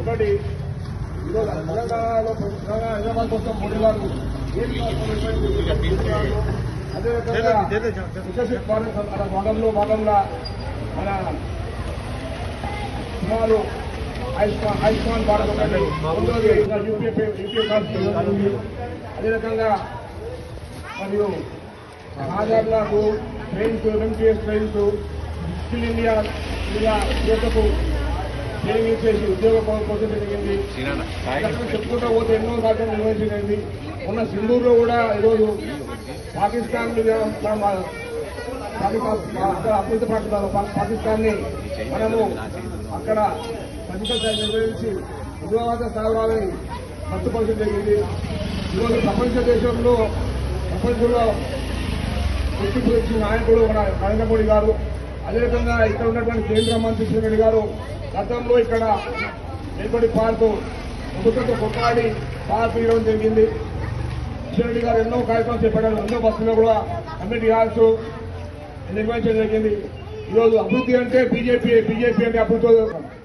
ఒకటి ఈరోజు తెలంగాణలో తెలంగాణ హైదరాబాద్ కోసం మోడీ గారు? అదేవిధంగా మన భాగంలో భాగంగా మన సుమారు ఆయుష్మాన్ ఆయుష్మాన్ భారత్ ఒకటి. రెండోది కార్డు అదే రకంగా మరియు ఆధార్లకు ట్రైన్స్ ఎంపీఎస్ ట్రైన్స్ స్కిల్ ఇండియా ఇలా యువతకు ట్రైనింగ్ ఇచ్చేసి ఉద్యోగ కోసం జరిగింది. చెప్పుకుంటూ పోతే ఎన్నో కార్యక్రమాలు నిర్వహించగలిగింది మొన్న సింధూరులో కూడా ఈరోజు పాకిస్తాన్ మీద అభివృద్ధి పడుతున్నారు పాకిస్తాన్ని మనము అక్కడ ఖచ్చితంగా నిర్వహించి ఉగ్రవాద స్థావరాలని రద్దుపరచడం జరిగింది. ఈరోజు ప్రపంచ దేశంలో ప్రపంచంలో గుర్తింపు నాయకుడు మన నరేంద్ర మోడీ గారు. అదేవిధంగా ఇక్కడ ఉన్నటువంటి కేంద్ర మంత్రి కిషన్ రెడ్డి గారు గతంలో ఇక్కడ ఏర్పడి పార్కు ప్రభుత్వంతో కొట్లాడి పార్కు ఇవ్వడం జరిగింది. కిషన్ రెడ్డి గారు ఎన్నో కార్యక్రమాలు చేపట్టారు. ఎన్నో బస్సులో కూడా కమిటీ హాల్స్ నిర్వహించడం జరిగింది. ఈరోజు అభివృద్ధి అంటే బీజేపీ బీజేపీ అంటే అభివృద్ధి.